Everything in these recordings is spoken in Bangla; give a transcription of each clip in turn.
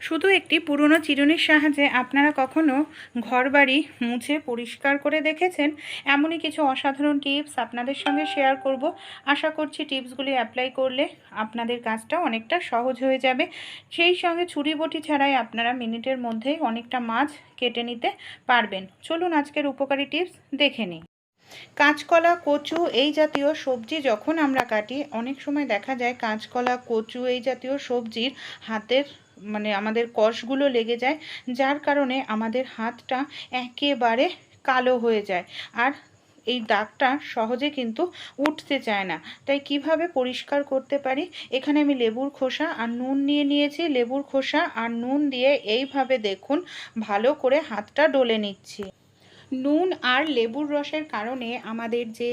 শুধু একটি পুরনো চিরুনির সাহায্যে আপনারা কখনো ঘরবাড়ি মুছে পরিষ্কার করে দেখেছেন? এমনই কিছু অসাধারণ টিপস আপনাদের সঙ্গে শেয়ার করব। আশা করছি টিপসগুলি অ্যাপ্লাই করলে আপনাদের কাজটা অনেকটা সহজ হয়ে যাবে। সেই সঙ্গে ছুরি বটি ছাড়াই আপনারা মিনিটের মধ্যেই অনেকটা মাছ কেটে নিতে পারবেন। চলুন আজকের উপকারী টিপস দেখে নিই। কাঁচকলা, কচু এই জাতীয় সবজি যখন আমরা কাটি, অনেক সময় দেখা যায় কাঁচকলা, কচু এই জাতীয় সবজির হাতের মানে আমাদের কষগুলো লেগে যায়, যার কারণে আমাদের হাতটা একেবারে কালো হয়ে যায়। আর এই দাগটা সহজে কিন্তু উঠতে চায় না। তাই কীভাবে পরিষ্কার করতে পারি? এখানে আমি লেবুর খোসা আর নুন নিয়ে নিয়েছি। লেবুর খোসা আর নুন দিয়ে এইভাবে দেখুন, ভালো করে হাতটা ডলে নিচ্ছি। নুন আর লেবুর রসের কারণে আমাদের যে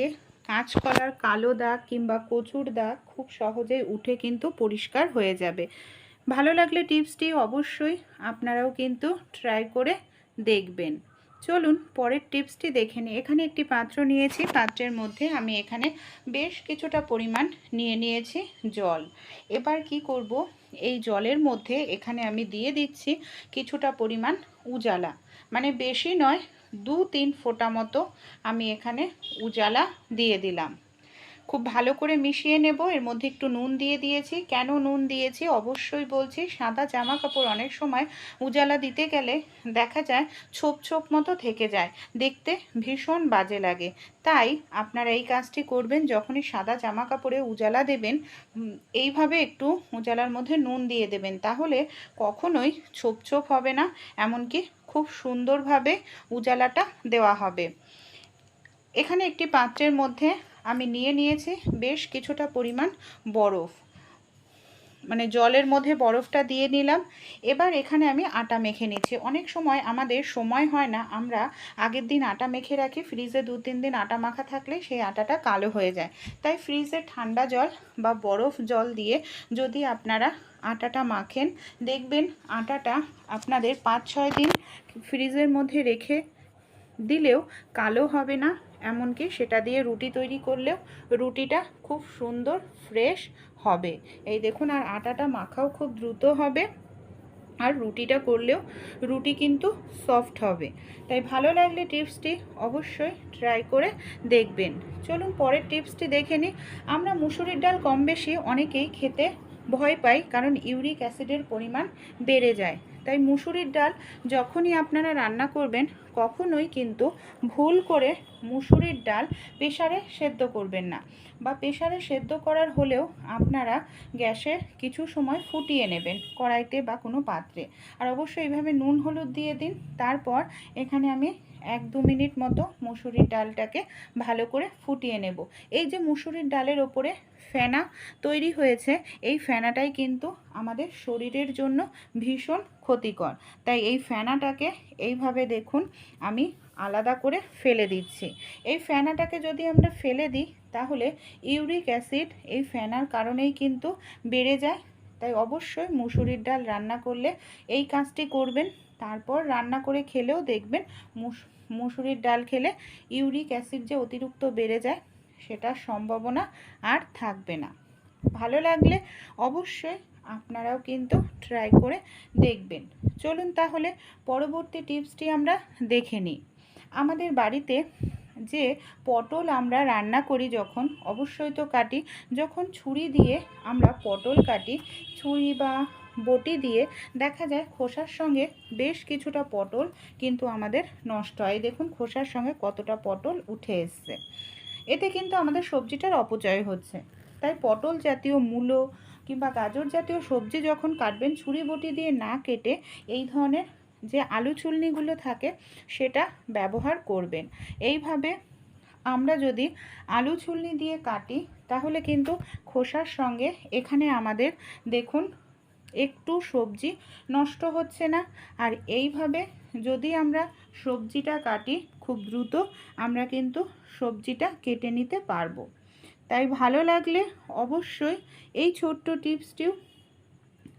কাঁচকলার কালো দাগ কিংবা কচুর দাগ খুব সহজেই উঠে কিন্তু পরিষ্কার হয়ে যাবে। ভালো লাগলে টিপসটি অবশ্যই আপনারাও কিন্তু ট্রাই করে দেখবেন। চলুন পরের টিপসটি দেখে নিই। এখানে একটি পাত্র নিয়েছি। পাত্রের মধ্যে আমি এখানে বেশ কিছুটা পরিমাণ নিয়ে নিয়েছি জল। এবার কি করব? এই জলের মধ্যে এখানে আমি দিয়ে দিচ্ছি কিছুটা পরিমাণ উজালা। মানে বেশি নয় দু তিন ফোঁটা মতো আমি এখানে উজালা দিয়ে দিলাম। খুব ভালো করে মিশিয়ে নেব। এর মধ্যে একটু নুন দিয়ে দিয়েছি। কেন নুন দিয়েছি? অবশ্যই বলছি, সাদা জামা কাপড় অনেক সময় উজালা দিতে গেলে দেখা যায় ছোপ ছোপ মতো থেকে যায়। দেখতে ভীষণ বাজে লাগে। তাই আপনারা এই কাজটি করবেন যখনই সাদা জামা কাপড়ে উজালা দেবেন এইভাবে একটু উজালার মধ্যে নুন দিয়ে দেবেন। তাহলে কখনোই ছোপ ছোপ হবে না, এমনকি খুব সুন্দরভাবে উজালাটা দেওয়া হবে। এখানে একটি পাত্রের মধ্যে আমি নিয়ে নিয়েছি বেশ কিছুটা পরিমাণ বরফ। মানে জলের মধ্যে বরফটা দিয়ে নিলাম। এবার এখানে আমি আটা মেখে নিচ্ছি। অনেক সময় আমাদের সময় হয় না, আমরা আগের দিন আটা মেখে রাখি, ফ্রিজে দু তিন দিন আটা মাখা থাকলে সেই আটাটা কালো হয়ে যায়। তাই ফ্রিজে ঠান্ডা জল বা বরফ জল দিয়ে যদি আপনারা আটাটা মাখেন, দেখবেন আটাটা আপনাদের পাঁচ ছয় দিন ফ্রিজের মধ্যে রেখে দিলেও কালো হবে না এমনকি সেটা দিয়ে রুটি তৈরি করলেও রুটিটা খুব সুন্দর ফ্রেশ হবে। এই দেখুন, আর আটাটা মাখাও খুব দ্রুত হবে। আর রুটিটা করলেও রুটি কিন্তু সফট হবে। তাই ভালো লাগলে টিপসটি অবশ্যই ট্রাই করে দেখবেন। চলুন পরের টিপসটি দেখে নিই। আমরা মুসুরির ডাল কম বেশি অনেকেই খেতে ভয় পাই কারণ ইউরিক অ্যাসিডের পরিমাণ বেড়ে যায়। তাই মুসুরির ডাল যখনই আপনারা রান্না করবেন, কখনোই কিন্তু ভুল করে মুসুরির ডাল প্রেশারে সেদ্ধ করবেন না বা প্রেশারে সেদ্ধ করার হলেও আপনারা গ্যাসে কিছু সময় ফুটিয়ে নেবেন কড়াইতে বা কোনো পাত্রে। আর অবশ্যই এইভাবে নুন, হলুদ দিয়ে দিন, তারপর এখানে আমি এক দু মিনিট মতো মুসুরির ডালটাকে ভালো করে ফুটিয়ে নেব। এই যে মুসুরির ডালের ওপরে ফেনা তৈরি হয়েছে। এই ফেনাটাই কিন্তু আমাদের শরীরের জন্য ভীষণ ক্ষতিকর। তাই এই ফেনাটাকে এইভাবে দেখুন, আমি আলাদা করে ফেলে দিচ্ছি। এই ফেনাটাকে যদি আমরা ফেলে দিই, তাহলে ইউরিক অ্যাসিড এই ফেনার কারণেই কিন্তু বেড়ে যায়। তাই অবশ্যই মুসুরির ডাল রান্না করলে এই কাজটি করবেন। তারপর রান্না করে খেলেও দেখবেন, মুস, মুসুরির ডাল খেলে ইউরিক অ্যাসিড যে অতিরিক্ত বেড়ে যায় সেটার সম্ভাবনা আর থাকবে না। ভালো লাগলে অবশ্যই আপনারাও কিন্তু ট্রাই করে দেখবেন। চলুন তাহলে পরবর্তী টিপসটি আমরা দেখে নিই। আমাদের বাড়িতে যে পটল আমরা রান্না করি যখন, অবশ্যই তো কাটি, যখন ছুরি দিয়ে আমরা পটল কাটি, ছুরি বা বটি দিয়ে দেখা যায় খোসার সঙ্গে বেশ কিছুটা পটল কিন্তু আমাদের নষ্ট হয়। দেখুন খোসার সঙ্গে কতটা পটল উঠে এসছে। এতে কিন্তু আমাদের সবজিটার অপচয় হচ্ছে। তাই পটল জাতীয় মূলো কিংবা গাজর জাতীয় সবজি যখন কাটবেন, ছুরি বটি দিয়ে না কেটে এই ধরনের যে আলু চুলনিগুলো থাকে, সেটা ব্যবহার করবেন। এইভাবে আমরা যদি আলু চুলনি দিয়ে কাটি, তাহলে কিন্তু খোসার সঙ্গে এখানে আমাদের দেখুন একটু সবজি নষ্ট হচ্ছে না। আর এইভাবে যদি আমরা সবজিটা কাটি খুব দ্রুত, আমরা কিন্তু সবজিটা কেটে নিতে পারব। তাই ভালো লাগলে অবশ্যই এই ছোট্ট টিপসটিও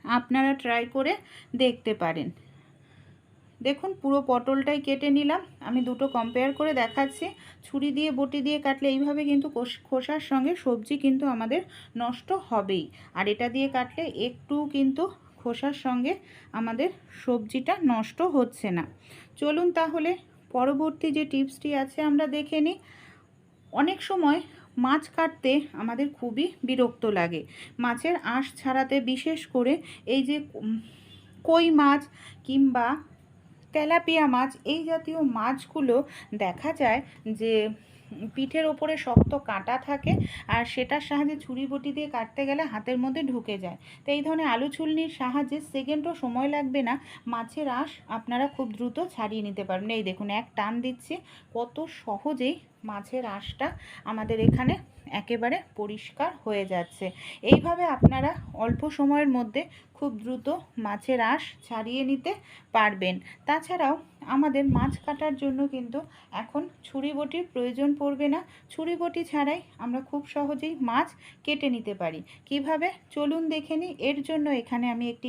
আপনারা ট্রাই করে দেখতে পারেন। দেখুন, পুরো পটলটাই কেটে নিলাম। আমি দুটো কম্পেয়ার করে দেখাচ্ছি। ছুরি দিয়ে, বটি দিয়ে কাটলে এইভাবে কিন্তু খোসার সঙ্গে সবজি কিন্তু আমাদের নষ্ট হবেই। আর এটা দিয়ে কাটলে একটু কিন্তু খোসার সঙ্গে আমাদের সবজিটা নষ্ট হচ্ছে না। চলুন তাহলে পরবর্তী যে টিপসটি আছে আমরা দেখে নিই। অনেক সময় মাছ কাটতে আমাদের খুবই বিরক্ত লাগে। মাছের আঁশ ছাড়াতে বিশেষ করে এই যে কই মাছ কিংবা তেলাপিয়া মাছ, এই জাতীয় মাছগুলো দেখা যায় যে পিঠের ওপরে শক্ত কাঁটা থাকে আর সেটার সাহায্যে ছুরি বটি দিয়ে কাটতে গেলে হাতের মধ্যে ঢুকে যায়। তো এই ধরনের আলু ছুলনির সাহায্যে সেকেন্ডও সময় লাগবে না, মাছের আঁশ আপনারা খুব দ্রুত ছাড়িয়ে নিতে পারবেন। এই দেখুন, এক টান দিচ্ছে, কত সহজেই মাছের আঁশটা আমাদের এখানে একেবারে পরিষ্কার হয়ে যাচ্ছে। এইভাবে আপনারা অল্প সময়ের মধ্যে খুব দ্রুত মাছের আঁশ ছাড়িয়ে নিতে পারবেন। তাছাড়াও আমাদের মাছ কাটার জন্য কিন্তু এখন ছুরি বটির প্রয়োজন পড়বে না। ছুরি বটি ছাড়াই আমরা খুব সহজেই মাছ কেটে নিতে পারি। কীভাবে? চলুন দেখে নিই। এর জন্য এখানে আমি একটি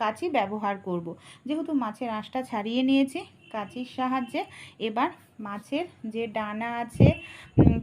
কাঁচি ব্যবহার করব। যেহেতু মাছের আঁশটা ছাড়িয়ে নিয়েছি কাঁচির সাহায্যে। এবার মাছের যে ডানা আছে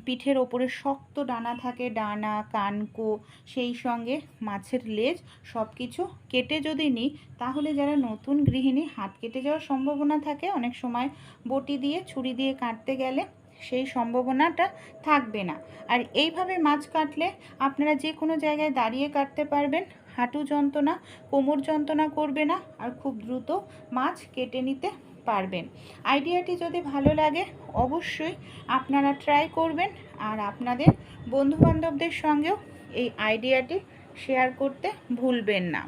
পিঠের ওপরে শক্ত ডানা থাকে, ডানা, কানকো, সেই সঙ্গে মাছের লেজ সব কিছু কেটে যদি নিই, তাহলে যারা নতুন গৃহিণী, হাত কেটে যাওয়ার সম্ভাবনা থাকে। অনেক সময় বটি দিয়ে, ছুরি দিয়ে কাটতে গেলে সেই সম্ভাবনাটা থাকবে না। আর এইভাবে মাছ কাটলে আপনারা যে কোনো জায়গায় দাঁড়িয়ে কাটতে পারবেন। হাঁটু যন্ত্রণা, কোমর যন্ত্রণা করবে না। আর খুব দ্রুত মাছ কেটে নিতে পারবেন। আইডিয়াটি যদি ভালো লাগে, অবশ্যই আপনারা ট্রাই করবেন আর আপনাদের বন্ধুবান্ধবদের সঙ্গেও এই আইডিয়াটি শেয়ার করতে ভুলবেন না।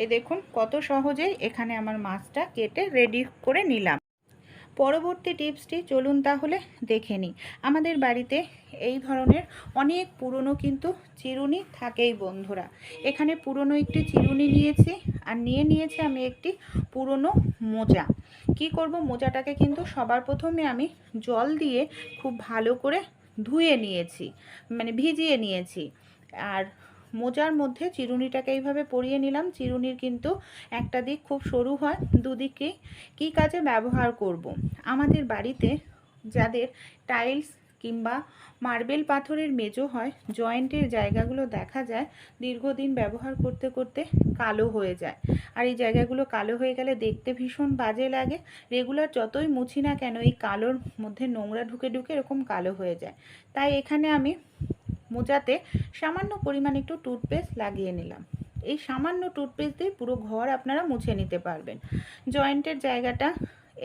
এই দেখুন কত সহজেই এখানে আমার মাছটা কেটে রেডি করে নিলাম। পরবর্তী টিপসটি চলুন তাহলে দেখে নিই। আমাদের বাড়িতে এই ধরনের অনেক পুরনো কিন্তু চিরুনি থাকেই বন্ধুরা। এখানে পুরনো একটি চিরুনি নিয়েছি আর নিয়ে নিয়েছি আমি একটি পুরনো মোজা। কি করব? মোজাটাকে কিন্তু সবার প্রথমে আমি জল দিয়ে খুব ভালো করে ধুয়ে নিয়েছি মানে ভিজিয়ে নিয়েছি। আর মোজার মধ্যে চিরুনিটাকে এইভাবে পরিয়ে নিলাম। চিরুনির কিন্তু একটা দিক খুব সরু হয় দুদিকেই কী কাজে ব্যবহার করব। আমাদের বাড়িতে যাদের টাইলস কিংবা মার্বেল পাথরের মেজো হয়, জয়েন্টের জায়গাগুলো দেখা যায়, দীর্ঘদিন ব্যবহার করতে করতে কালো হয়ে যায়। আর এই জায়গাগুলো কালো হয়ে গেলে দেখতে ভীষণ বাজে লাগে। রেগুলার যতই মুছি না কেন, এই কালোর মধ্যে নোংরা ঢুকে ঢুকে এরকম কালো হয়ে যায়। তাই এখানে আমি মোজাতে সামান্য পরিমাণ একটু টুথপেস্ট লাগিয়ে নিলাম। এই সামান্য টুথপেস্ট দিয়ে পুরো ঘর আপনারা মুছে নিতে পারবেন। জয়েন্টের জায়গাটা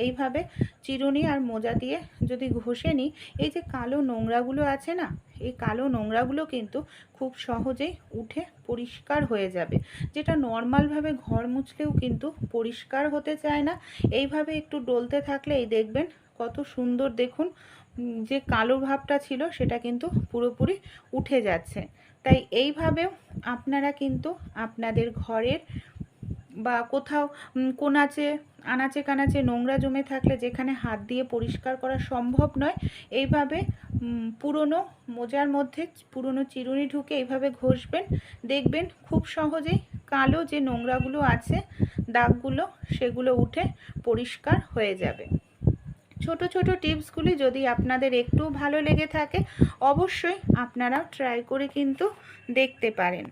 এইভাবে চিরুনি আর মোজা দিয়ে যদি ঘষে নিই, এই যে কালো নোংরাগুলো আছে না, এই কালো নোংরাগুলো কিন্তু খুব সহজেই উঠে পরিষ্কার হয়ে যাবে। যেটা নর্মালভাবে ঘর মুছলেও কিন্তু পরিষ্কার হতে চায় না। এইভাবে একটু ডলতে থাকলে এই দেখবেন কত সুন্দর দেখুন যে কালো ভাবটা ছিল সেটা কিন্তু পুরোপুরি উঠে যাচ্ছে। তাই এইভাবেও আপনারা কিন্তু আপনাদের ঘরের বা কোথাও কোনাচে, আনাচে কানাচে নোংরা জমে থাকলে যেখানে হাত দিয়ে পরিষ্কার করা সম্ভব নয়, এইভাবে পুরনো মোজার মধ্যে পুরনো চিরুনি ঢুকে এইভাবে ঘষবেন। দেখবেন খুব সহজেই কালো যে নোংরাগুলো আছে, দাগগুলো, সেগুলো উঠে পরিষ্কার হয়ে যাবে। ছোট ছোট টিপসগুলি যদি আপনাদের একটু ভালো লেগে থাকে, অবশ্যই আপনারা ট্রাই করে কিন্তু দেখতে পারেন।